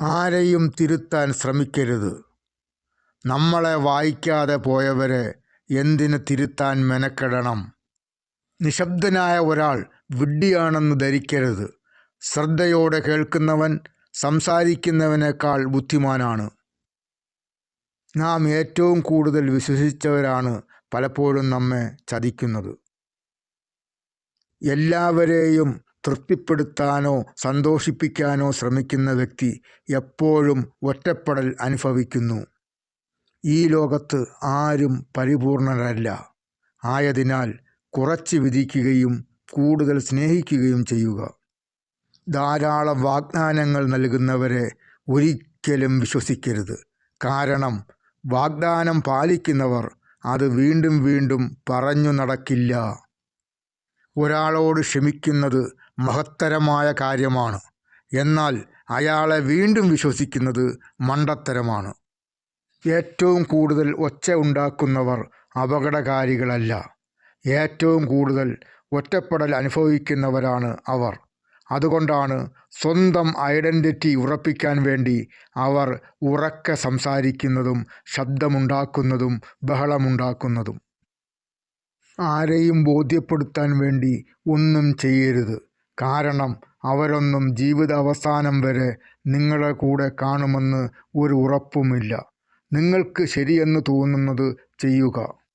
ആരെയും തിരുത്താൻ ശ്രമിക്കരുത്. നമ്മളെ വായിക്കാതെ പോയവരെ എന്തിന് തിരുത്താൻ മെനക്കെടണം? നിശബ്ദനായ ഒരാൾ വിഡ്ഢിയാണെന്ന് ധരിക്കരുത്. ശ്രദ്ധയോടെ കേൾക്കുന്നവൻ സംസാരിക്കുന്നവനേക്കാൾ ബുദ്ധിമാനാണ്. നാം ഏറ്റവും കൂടുതൽ വിശ്വസിച്ചവരാണ് പലപ്പോഴും നമ്മെ ചതിക്കുന്നത്. എല്ലാവരെയും തൃപ്തിപ്പെടുത്താനോ സന്തോഷിപ്പിക്കാനോ ശ്രമിക്കുന്ന വ്യക്തി എപ്പോഴും ഒറ്റപ്പെടൽ അനുഭവിക്കുന്നു. ഈ ലോകത്ത് ആരും പരിപൂർണരല്ല. ആയതിനാൽ കുറച്ച് വിധിക്കുകയും കൂടുതൽ സ്നേഹിക്കുകയും ചെയ്യുക. ധാരാളം വാഗ്ദാനങ്ങൾ നൽകുന്നവരെ ഒരിക്കലും വിശ്വസിക്കരുത്. കാരണം വാഗ്ദാനം പാലിക്കുന്നവർ അത് വീണ്ടും വീണ്ടും പറഞ്ഞു നടക്കില്ല. ഒരാളോട് ക്ഷമിക്കുന്നത് മഹത്തരമായ കാര്യമാണ്. എന്നാൽ അയാളെ വീണ്ടും വിശ്വസിക്കുന്നത് മണ്ടത്തരമാണ്. ഏറ്റവും കൂടുതൽ ഒച്ച ഉണ്ടാക്കുന്നവർ അപകടകാരികളല്ല. ഏറ്റവും കൂടുതൽ ഒറ്റപ്പെടൽ അനുഭവിക്കുന്നവരാണ് അവർ. അതുകൊണ്ടാണ് സ്വന്തം ഐഡന്റിറ്റി ഉറപ്പിക്കാൻ വേണ്ടി അവർ ഉറക്കെ സംസാരിക്കുന്നതും ശബ്ദമുണ്ടാക്കുന്നതും ബഹളമുണ്ടാക്കുന്നതും. ആരെയും ബോധ്യപ്പെടുത്താൻ വേണ്ടി ഒന്നും ചെയ്യരുത്. കാരണം അവരൊന്നും ജീവിത അവസാനം വരെ നിങ്ങളെ കൂടെ കാണുമെന്ന് ഒരു ഉറപ്പുമില്ല. നിങ്ങൾക്ക് ശരിയെന്ന് തോന്നുന്നത് ചെയ്യുക.